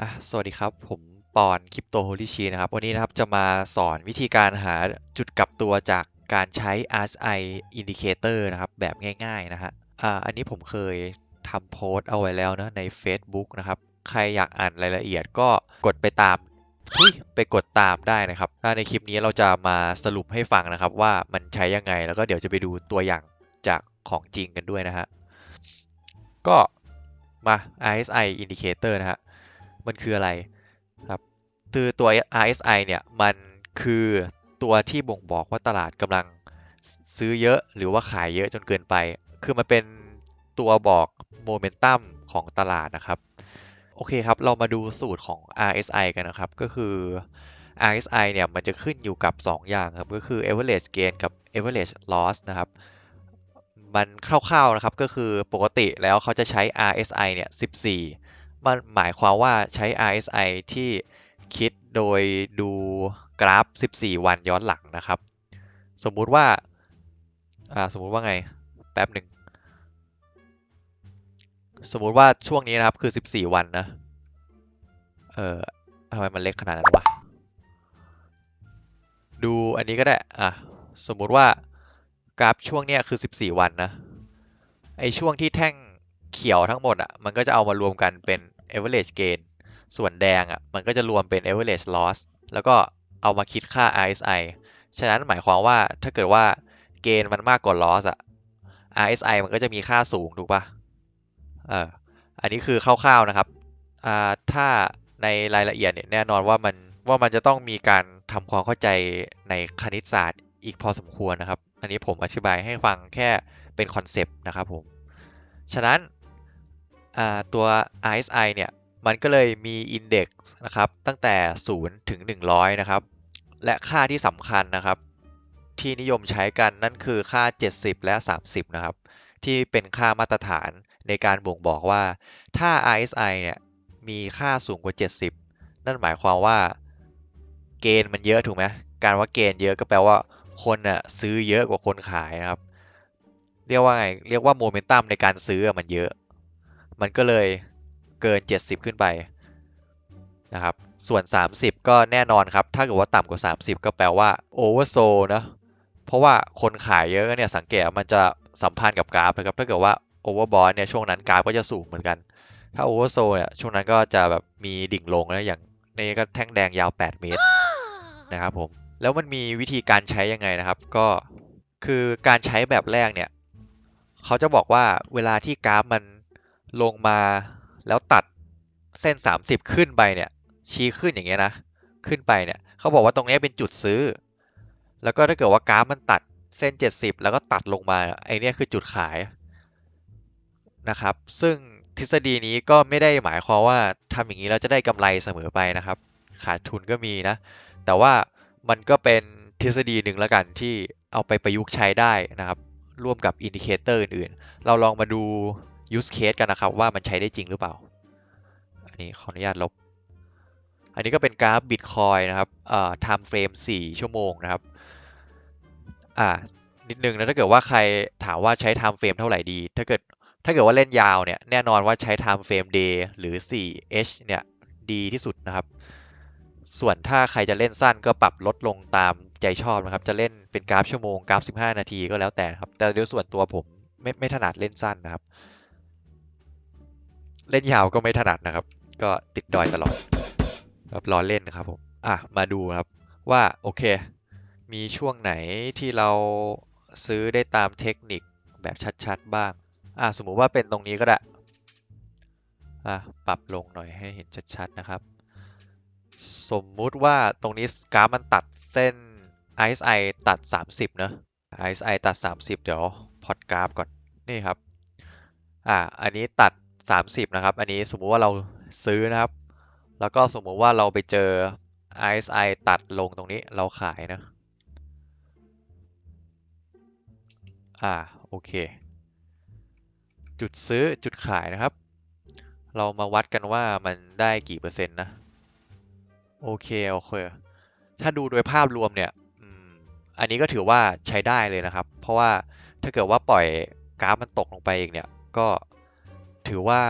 อะสวัสดีครับ ผมปอนคริปโตโฮลิชีนะครับ วันนี้นะครับจะมาสอนวิธีการหาจุดกลับตัวจากการใช้ RSI Indicator นะครับ แบบง่ายๆนะฮะอ่าอันนี้ผมเคยทำโพสต์เอาไว้แล้วนะใน Facebook นะครับ ใครอยากอ่านรายละเอียดก็กดไปตามทุยไปกดตามได้นะครับในคลิปนี้เราจะมาสรุปให้ฟังนะครับว่ามันใช้ยังไง แล้วก็เดี๋ยวจะไปดูตัวอย่างจากของจริงกันด้วยนะฮะก็มา RSI Indicator นะฮะ มันคืออะไรครับคือตัว RSI เนี่ยมันคือตัวที่บ่งบอกว่าตลาดกำลังซื้อเยอะหรือว่าขายเยอะจนเกินไป คือมันเป็นตัวบอกโมเมนตัมของตลาดนะครับ โอเคครับ เรามาดูสูตรของ RSI กันนะครับ ก็คือ RSI เนี่ยมันจะขึ้นอยู่กับ 2 อย่างครับ ก็คือ average gain กับ average loss นะครับ มันคร่าวๆนะครับ ก็คือปกติแล้วเขาจะใช้ RSI เนี่ย 14 มันหมายความว่าใช้ RSI ที่คิดโดยดูกราฟ 14 วันย้อนหลังนะครับ สมมุติว่าอ่าสมมุติว่าไง แป๊บหนึ่ง สมมุติว่าช่วงนี้นะครับคือ 14 วันนะ เออทำไมมันเล็กขนาดนั้นวะ ดูอันนี้ก็ได้ อะ สมมุติว่ากราฟช่วงเนี้ยคือ 14 วันนะ ไอช่วงที่แท่ง เขียวทั้งหมดอะมันก็จะเอามารวมกันเป็น average gain ส่วนแดงอะมันก็จะรวมเป็น average loss แล้วก็เอามาคิดค่า RSI ฉะนั้นหมายความว่าถ้าเกิดว่าเกณฑ์มันมากกว่า loss อะ RSI มันก็จะมีค่าสูงถูกปะเอออันนี้คือคร่าวๆนะครับอ่าถ้าในรายละเอียดเนี่ยแน่นอนว่ามันว่ามันจะต้องมีการทำความเข้าใจในคณิตศาสตร์อีกพอสมควรนะครับ อันนี้ผมอธิบายให้ฟังแค่เป็นคอนเซปต์นะครับผม ฉะนั้น ตัว RSI เนี่ยมันก็เลยมีอินเด็กซ์นะครับตั้งแต่ 0 ถึง 100 นะครับ และค่าที่สำคัญนะครับ ที่นิยมใช้กันนั่นคือค่า 70 และ 30 นะครับ ที่เป็นค่ามาตรฐานในการบ่งบอกว่า ถ้า RSI เนี่ยมีค่าสูงกว่า 70 นั่นหมายความว่าเกณฑ์มันเยอะถูกไหมการว่าเกณฑ์เยอะก็แปลว่าคนน่ะซื้อเยอะกว่าคนขายนะครับ เรียกว่าไงเรียกว่าโมเมนตัมในการซื้อมันเยอะ มันก็เลยเกิน 70 ขึ้นไปนะครับ ส่วน 30 ก็แน่นอนครับ ถ้าเกิดว่าต่ำกว่า 30 ก็แปลว่าโอเวอร์โซนะ เพราะว่าคนขายเยอะเนี่ยสังเกตมันจะสัมพันธ์กับกราฟนะครับ ถ้าเกิดว่าโอเวอร์บอลเนี่ยช่วงนั้นกราฟก็จะสูงเหมือนกัน ถ้าโอเวอร์โซเนี่ยช่วงนั้นก็จะแบบมีดิ่งลงนะ อย่างนี้ก็แท่งแดงยาว 8 เมตรนะครับผม แล้วมันมีวิธีการใช้ยังไงนะครับ ก็คือการใช้แบบแรกเนี่ยเขาจะบอกว่าเวลาที่กราฟมัน ลงมาแล้วตัดเส้น 30 ขึ้นไปเนี่ย ชี้ขึ้นอย่างเงี้ยนะ ขึ้นไปเนี่ยเขาบอกว่าตรงนี้เป็นจุดซื้อ แล้วก็ถ้าเกิดว่ากราฟมันตัดเส้น 70 แล้วก็ตัดลงมาไอเนี้ยคือจุดขายนะครับ ซึ่งทฤษฎีนี้ก็ไม่ได้หมายความว่าทำอย่างนี้แล้วจะได้กำไรเสมอไปนะครับ ขาดทุนก็มีนะ แต่ว่ามันก็เป็นทฤษฎีหนึ่งแล้วกันที่เอาไปประยุกต์ใช้ได้นะครับ ร่วมกับอินดิเคเตอร์อื่นๆ เราลองมาดู use case กันนะครับ ว่ามันใช้ได้จริงหรือเปล่า อันนี้ขออนุญาตลบ อันนี้ก็เป็นกราฟ Bitcoin นะครับเอ่อ time frame 4 ชั่วโมงนะครับ อ่า นิดนึงนะถ้าเกิดว่าใครถามว่าใช้ time frame เท่าไหร่ดี ถ้าเกิดถ้าเกิดว่าเล่นยาวเนี่ยแน่นอนว่าใช้ time frame day หรือ 4h เนี่ยดีที่สุดนะครับ ส่วนถ้าใครจะเล่นสั้นก็ปรับลดลงตามใจชอบนะครับ จะเล่นเป็นกราฟชั่วโมงกราฟ 15 นาทีก็แล้วแต่ครับ แต่โดยส่วนตัวผมไม่ไม่ถนัดเล่นสั้นนะครับ เล่นยาวก็ไม่ถนัดนะครับ ก็ติดดอยตลอดแบบรอเล่นนะครับผมอะมาดูครับว่าโอเค มีช่วงไหนที่เราซื้อได้ตามเทคนิคแบบชัดๆบ้างอะสมมุติว่าเป็นตรงนี้ก็ได้อะปรับลงหน่อยให้เห็นชัดๆนะครับ สมมุติว่าตรงนี้กราฟมันตัดเส้น RSI ตัด 30เนอะ RSI ตัด 30 เดี๋ยวพอดกราฟก่อนนี่ครับอ่าอันนี้ตัด 30 นะครับ อันนี้สมมุติว่าเราซื้อนะครับ แล้วก็สมมุติว่าเราไปเจอ RSI ตัดลงตรงนี้เราขายนะ อ่า โอเค จุดซื้อจุดขายนะครับ เรามาวัดกันว่ามันได้กี่เปอร์เซ็นต์นะ โอเค โอเค ถ้าดูโดยภาพรวมเนี่ยอันนี้ก็ถือว่าใช้ได้เลยนะครับ เพราะว่าถ้าเกิดว่าปล่อยกราฟมันตกลงไปเอีกเนี่ย ก็ ถือว่า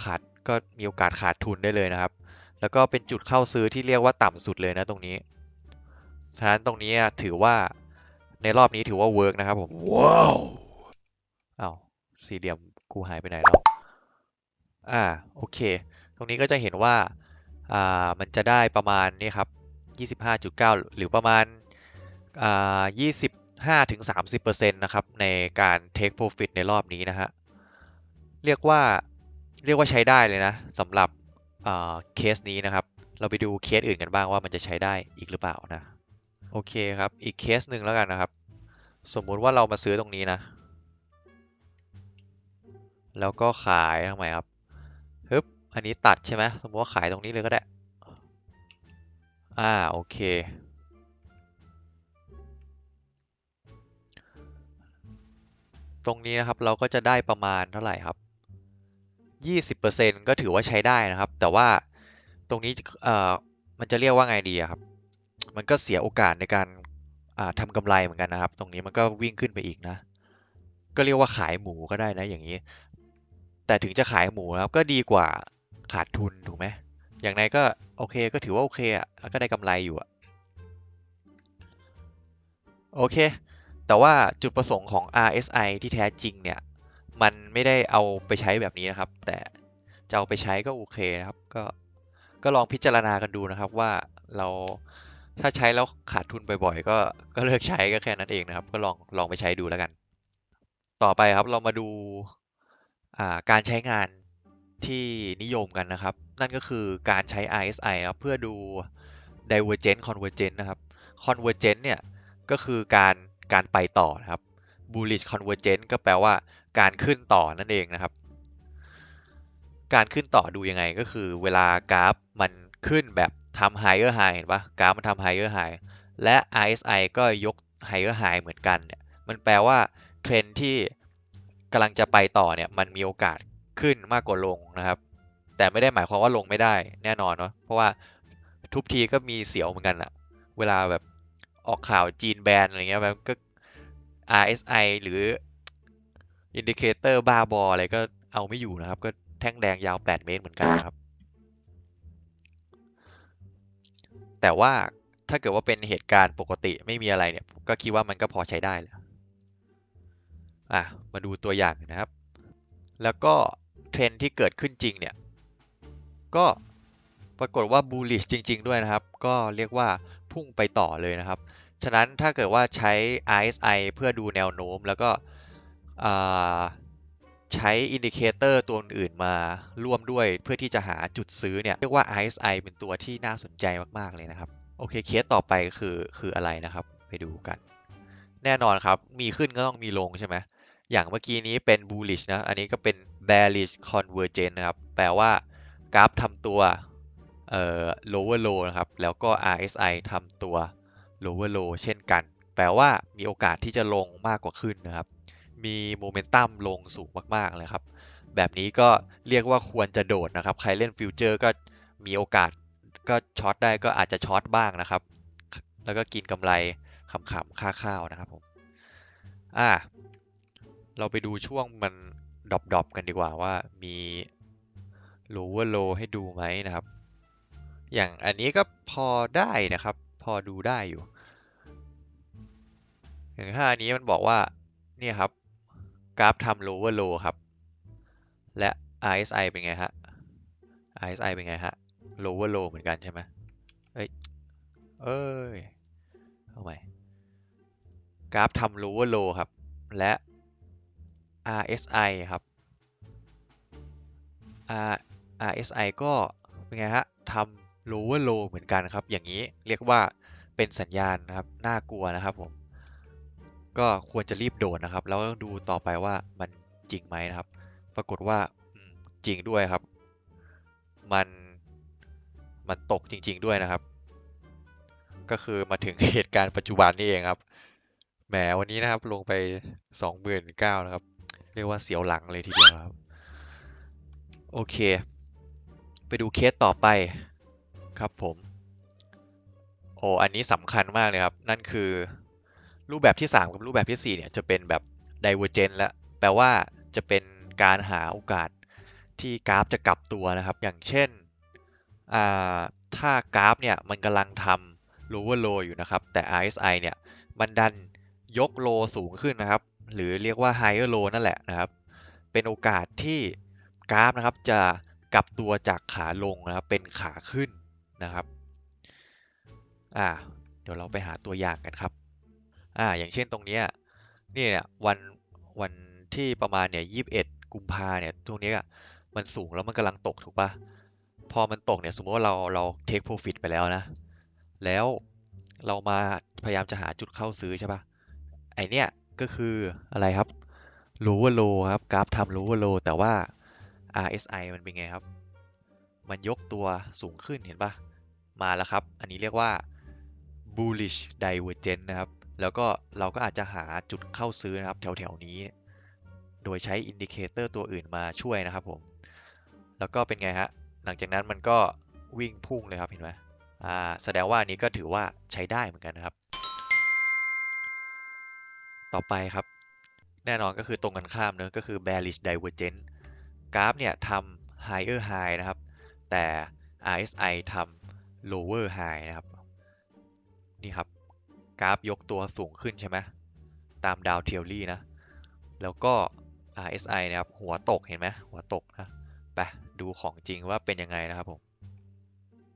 ขาดก็มีโอกาสขาดทุนได้เลยนะครับ แล้วก็เป็นจุดเข้าซื้อที่เรียกว่าต่ำสุดเลยนะตรงนี้ฉะนั้นตรงนี้ถือว่าในรอบนี้ถือว่าเวิร์กนะครับผมว้าวอ้าวสี่เหลี่ยมกูหายไปไหนแล้วอ่าโอเค ตรงนี้ก็จะเห็นว่าอ่ามันจะได้ประมาณนี้ครับ25.9 หรือประมาณอ่า25ถึง30%นะครับในการ take profit ในรอบนี้นะฮะเรียกว่า เรียกว่าใช้ได้เลยนะสำหรับเคสนี้นะครับ เราไปดูเคสอื่นกันบ้างว่ามันจะใช้ได้อีกหรือเปล่านะ โอเคครับ อีกเคสหนึ่งแล้วกันนะครับ สมมุติว่าเรามาซื้อตรงนี้นะ แล้วก็ขายทำไมครับฮึบอันนี้ตัดใช่ไหมสมมติว่าขายตรงนี้เลยก็ได้ อ่า โอเค ตรงนี้นะครับเราก็จะได้ประมาณเท่าไหร่ครับ 20%ก็ถือว่าใช้ได้นะครับ แต่ว่าตรงนี้เอ่อมันจะเรียกว่าไงดีครับ มันก็เสียโอกาสในการอ่าทำกำไรเหมือนกันนะครับ ตรงนี้มันก็วิ่งขึ้นไปอีกนะ ก็เรียกว่าขายหมูก็ได้นะอย่างนี้ แต่ถึงจะขายหมูนะครับก็ดีกว่าขาดทุนถูกไหมอย่างไรก็โอเคก็ถือว่าโอเคอะแล้วก็ได้กำไรอยู่อะโอเค แต่ว่าจุดประสงค์ของ RSI ที่แท้จริงเนี่ย มันไม่ได้เอาไปใช้แบบนี้นะครับ แต่จะเอาไปใช้ก็โอเคนะครับ ก็ก็ลองพิจารณากันดูนะครับว่าเราถ้าใช้แล้วขาดทุนบ่อยๆก็ก็เลิกใช้ก็แค่นั้นเองนะครับ ก็ลองลองไปใช้ดูแล้วกัน ต่อไปครับเรามาดูอ่าการใช้งานที่นิยมกันนะครับ นั่นก็คือการใช้ RSI ครับเพื่อดู divergent convergent นะครับ convergent เนี่ยก็คือการการไปต่อนะครับ bullish convergent ก็แปลว่าการขึ้นต่อนั่นเองนะครับ การขึ้นต่อดูยังไงก็คือเวลากราฟมันขึ้นแบบทำ higher high เห็นปะกราฟมันทำ higher high และ RSI ก็ยก higher high เหมือนกันเนี่ยมันแปลว่าเทรนที่กำลังจะไปต่อเนี่ยมันมีโอกาสขึ้นมากกว่าลงนะครับ แต่ไม่ได้หมายความว่าลงไม่ได้แน่นอนเนาะเพราะว่าทุกทีก็มีเสียวเหมือนกันอะเวลาแบบออกข่าวจีนแบนอะไรเงี้ยแบบก็ RSI หรืออินดิเคเตอร์บ้าบออะไรก็เอาไม่อยู่นะครับ ก็แท่งแดงยาว 8 เมตรเหมือนกันนะครับ แต่ว่าถ้าเกิดว่าเป็นเหตุการณ์ปกติไม่มีอะไรเนี่ย ก็คิดว่ามันก็พอใช้ได้แหละอะมาดูตัวอย่างนะครับ แล้วก็เทรนที่เกิดขึ้นจริงเนี่ย ก็ปรากฏว่า bullish จริง ๆ ด้วยนะครับ ก็เรียกว่าพุ่งไปต่อเลยนะครับ ฉะนั้นถ้าเกิดว่าใช้ RSI เพื่อดูแนวโน้มแล้วก็ใช้อินดิเคเตอร์ตัวอื่นมาร่วมด้วยเพื่อที่จะหาจุดซื้อเนี่ยเรียกว่า RSI เป็นตัวที่น่าสนใจมากๆเลยนะครับ โอเคเคสต่อไปคือคืออะไรนะครับ ไปดูกัน แน่นอนครับ มีขึ้นก็ต้องมีลงใช่ไหมอย่างเมื่อกี้นี้เป็น bullish นะ อันนี้ก็เป็น bearish convergence นะครับ แปลว่ากราฟทำตัว lower low นะครับ แล้วก็ RSI ทำตัว lower low เช่นกัน แปลว่ามีโอกาสที่จะลงมากกว่าขึ้นนะครับ มีโมเมนตัมลงสูงมากๆเลยครับ แบบนี้ก็เรียกว่าควรจะโดดนะครับ ใครเล่นฟิวเจอร์ก็มีโอกาสก็ช็อตได้ก็อาจจะช็อตบ้างนะครับ แล้วก็กินกำไรขำๆค่าข้าวนะครับผม อ่า เราไปดูช่วงมันดรอปๆกันดีกว่าว่ามี lower low ให้ดูไหมนะครับ อย่างอันนี้ก็พอได้นะครับ พอดูได้อยู่ อย่งถ้าอันนี้มันบอกว่าเนี่ยครับ กราฟทำ lower low ครับ และ RSI เป็นไงฮะ RSI เป็นไงฮะ lower low เหมือนกันใช่ไหมเอ้ย เอ้ยเอาใหม่กราฟทำ lower low ครับ และ RSI ครับ R RSI ก็เป็นไงฮะทำ lower low เหมือนกันครับ อย่างนี้เรียกว่าเป็นสัญญาณนะครับ น่ากลัวนะครับผม ก็ควรจะรีบโดดนะครับ แล้วดูต่อไปว่ามันจริงไหมนะครับ ปรากฏว่าจริงด้วยครับ มันมันตกจริง ๆด้วยนะครับ ก็คือมาถึงเหตุการณ์ปัจจุบันนี่เองครับ แหมวันนี้นะครับลงไปสองหมื่นเก้านะครับ เรียกว่าเสียวหลังเลยทีเดียวครับ โอเค ไปดูเคสต่อไปครับผม โอ้อันนี้สำคัญมากเลยครับ นั่นคือ รูปแบบที่ 3 กับรูปแบบที่ 4 เนี่ยจะเป็นแบบ divergent แล้วแปลว่าจะเป็นการหาโอกาสที่กราฟจะกลับตัวนะครับ อย่างเช่น ถ้ากราฟเนี่ยมันกำลังทำ lower low อยู่นะครับ แต่ RSI เนี่ยมันดันยก low สูงขึ้นนะครับ หรือเรียกว่า higher low นั่นแหละนะครับ เป็นโอกาสที่กราฟนะครับจะกลับตัวจากขาลงนะครับเป็นขาขึ้นนะครับ อ่า เดี๋ยวเราไปหาตัวอย่างกันครับ อ่าอย่างเช่นตรงเนี้ยนี่เนี่ยวันวันที่ประมาณเนี่ยยี่สิบเอ็ดกุมภาเนี่ยตรงนี้ยมันสูงแล้วมันกำลังตกถูกปะพอมันตกเนี่ยสมมติว่าเราเราเทคโปรฟิตไปแล้วนะ แล้วเรามาพยายามจะหาจุดเข้าซื้อใช่ปะไอเนี้ยก็คืออะไรครับ lower low ครับกราฟทำ lower low แต่ว่า RSI มันเป็นไงครับ มันยกตัวสูงขึ้นเห็นปะมาแล้วครับ อันนี้เรียกว่า bullish divergence นะครับ แล้วก็เราก็อาจจะหาจุดเข้าซื้อนะครับแถวๆนี้ โดยใช้อินดิเคเตอร์ตัวอื่นมาช่วยนะครับผม แล้วก็เป็นไงฮะ หลังจากนั้นมันก็วิ่งพุ่งเลยครับเห็นไหมอ่าแสดงว่าอันนี้ก็ถือว่าใช้ได้เหมือนกันนะครับ ต่อไปครับ แน่นอนก็คือตรงกันข้ามเนอะก็คือ bearish divergence กราฟเนี่ยทำ higher high นะครับ แต่ RSI ทำ lower high นะครับ นี่ครับ กราฟยกตัวสูงขึ้นใช่ไหมตามดาวเทลลี่นะ แล้วก็ RSI นะครับ หัวตกเห็นไหมหัวตกนะไปดูของจริงว่าเป็นยังไงนะครับผม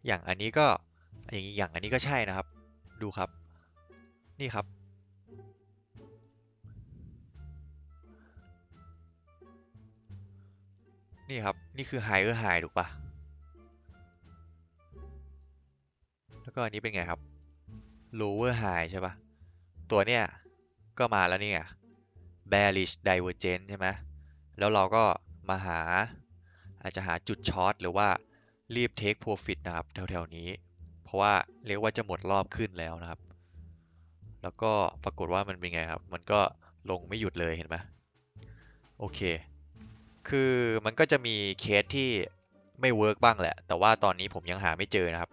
อย่างอันนี้ก็อย่างอย่างอันนี้ก็ใช่นะครับ ดูครับ นี่ครับ นี่ครับ นี่คือ higher high ถูกปะแล้วก็อันนี้เป็นไงครับ lower high ใช่ปะตัวเนี้ยก็มาแล้วนี่ไง bearish divergence ใช่ไหมแล้วเราก็มาหาอาจจะหาจุดช็อตหรือว่ารีบ take profit นะครับแถวๆนี้ เพราะว่าเรียกว่าจะหมดรอบขึ้นแล้วนะครับ แล้วก็ปรากฏว่ามันเป็นไงครับ มันก็ลงไม่หยุดเลยเห็นไหมโอเค คือมันก็จะมีเคสที่ไม่เวิร์กบ้างแหละ แต่ว่าตอนนี้ผมยังหาไม่เจอนะครับ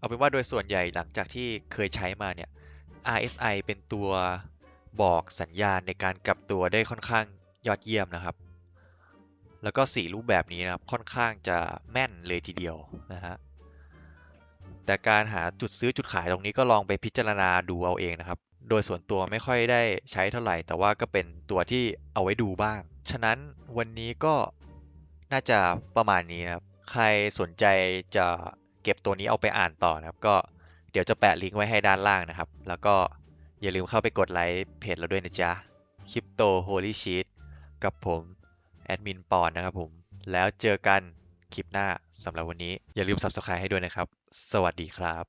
เอาเป็นว่าโดยส่วนใหญ่หลังจากที่เคยใช้มาเนี่ย RSI เป็นตัวบอกสัญญาณในการกลับตัวได้ค่อนข้างยอดเยี่ยมนะครับ แล้วก็สีรูปแบบนี้นะครับค่อนข้างจะแม่นเลยทีเดียวนะฮะ แต่การหาจุดซื้อจุดขายตรงนี้ก็ลองไปพิจารณาดูเอาเองนะครับ โดยส่วนตัวไม่ค่อยได้ใช้เท่าไหร่ แต่ว่าก็เป็นตัวที่เอาไว้ดูบ้าง ฉะนั้นวันนี้ก็น่าจะประมาณนี้นะครับ ใครสนใจจะ เก็บตัวนี้เอาไปอ่านต่อนะครับ ก็เดี๋ยวจะแปะลิงก์ไว้ให้ด้านล่างนะครับ แล้วก็อย่าลืมเข้าไปกดไลค์เพจเราด้วยนะจ๊ะคริปโตโฮลี่ชีตกับผมแอดมินปอนนะครับผม แล้วเจอกันคลิปหน้าสำหรับวันนี้อย่าลืม Subscribe ให้ด้วยนะครับ สวัสดีครับ